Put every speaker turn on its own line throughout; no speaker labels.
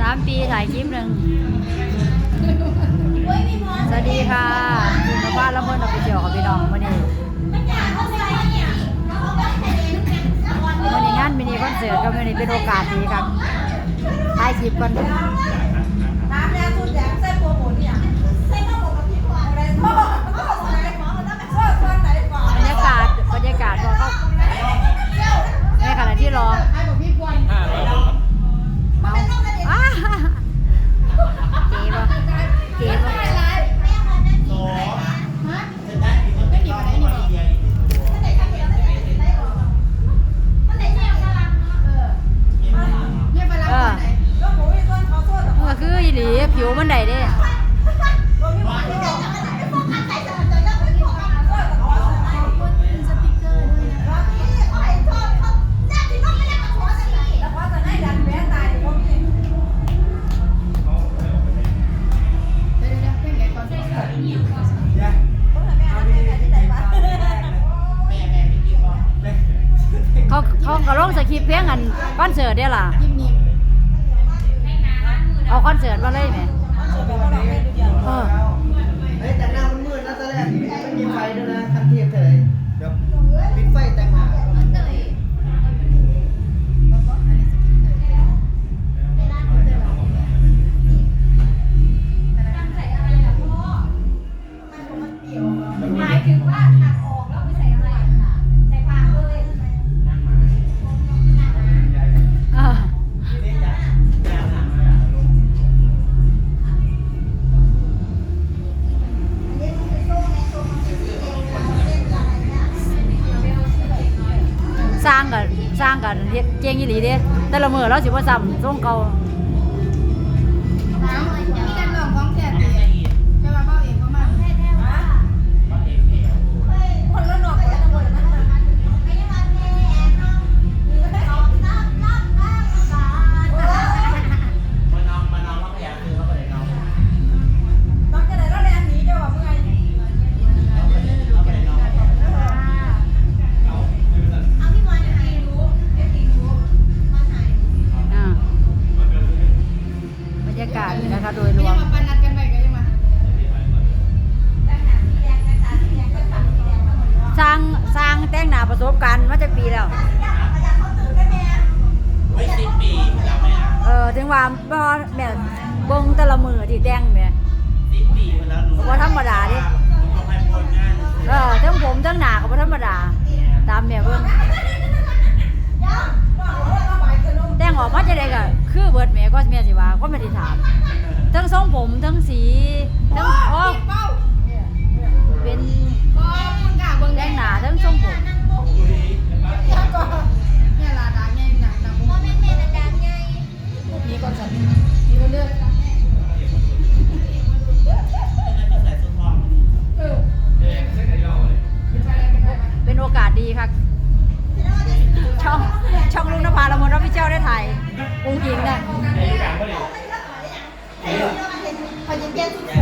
สามปีถ่ายคลิปหนึ่ง สวัสดีค่ะคุณมาบ้านละเมินออกไปเที่ยวกับพี่น้องมื่อนี้มื่อนี้งานมินิคอนเสิร์ตก็มื่อนี้เป็นโอกาสดีครับถ่ายคลิปกัน
น้ำเนี่ยสุดแดงเส้นโปรโมทเนี่ยเส้นข้าวหมกกับพี่พรอะไรพ่อพ่อไหนหมอมันต้องไปช่วยคนไหนก่อน
บรรยากาศบรรยากาศพอเข้าในขณะที่รอ อี
ห
ลีผิวมันได้เด้
แล้วก็จะได้ดันแม่ตายเพราะพี่
เขาเขาก็ลงสคริปต์เพลงกันคอนเสิร์ตได้ล่ะ เอาคอนเสิร์ตมาเลยไหม
ร้า
งกั
นสร้างกันเฮ็ดเก่งอีหลีเด้แต่ละมือเราสิบ่ซ้ำทรงเก่า
คน แต่
งหน้าประสบการณ์มาจากปีแล้วเออถึงว่าบ่แม่เบิ่งแต่ละมือที่แต่งแม่ก็บ่ธรรมดาดิเออทั้งผมทั้งหน้าก็บ่ธรรมดา ตามแม่เบิ่งแต่งออกมาจะได้ก็คือเบิดแม่ก็แม่สิว่าก็ไม่ได้ถามทั้งทรงผมทั้งสีทั้งโอ้เป็น แต่งหน้าทั้งทรงผมเป็นโอกาสดีครับช่องช่องลุงนภาละมนรับพี่เจ้าได้ถ่ายองค์หญิงเนี่ยเอ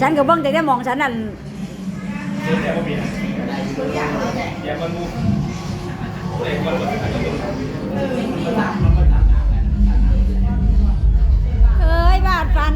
ฉันก็เบิ่งแต่ได้มองฉันนั่น
เอ้ย
บาดฟัน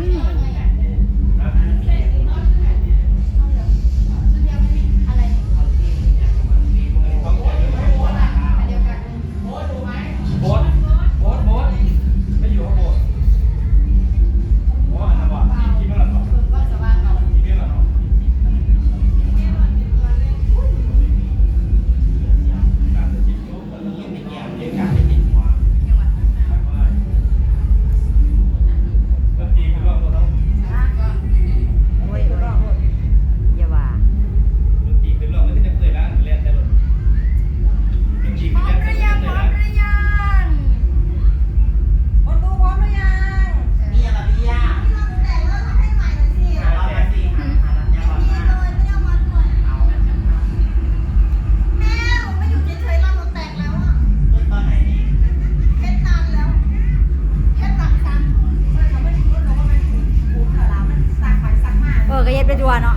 ดีกว่า
เนาะ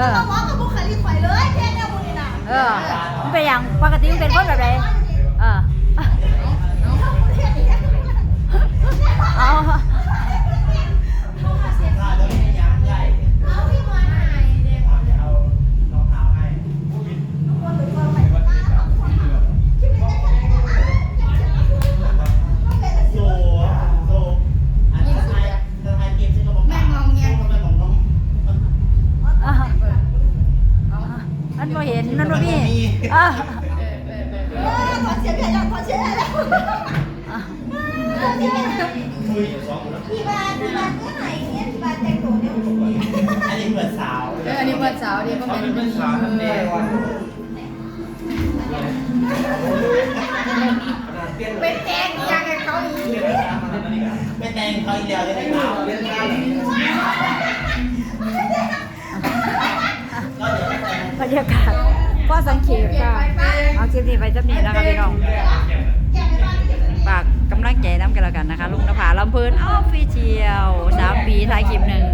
เออ
กับ
บุ
คลิกข่อยเลยแค่แนวบุญนี่นะ
เมันเป็นอย่างปกติมันเป็นคนแบบไหน อะ
อเเสียงก็หเฉยๆอัน
นี้เหมื
สา
วเอ
ออันนี้เปิดสาวดีก็
เก็
เป็น
สาวทำเดย์
เป็นแตงยังไงเขาอีก
ไปแต่งเขาเดียวจะได้สาวก็ว
บรรยากาศ สังเกตค่ะเอาคลิปนี้ไปจะมีนะคะพี่น้องฝากกำลังใจน้ำกันแล้วกันนะคะลุงนภาลำเพลินอ้อฟฟิเชียลสามปีท้ายคลิปหนึ่ง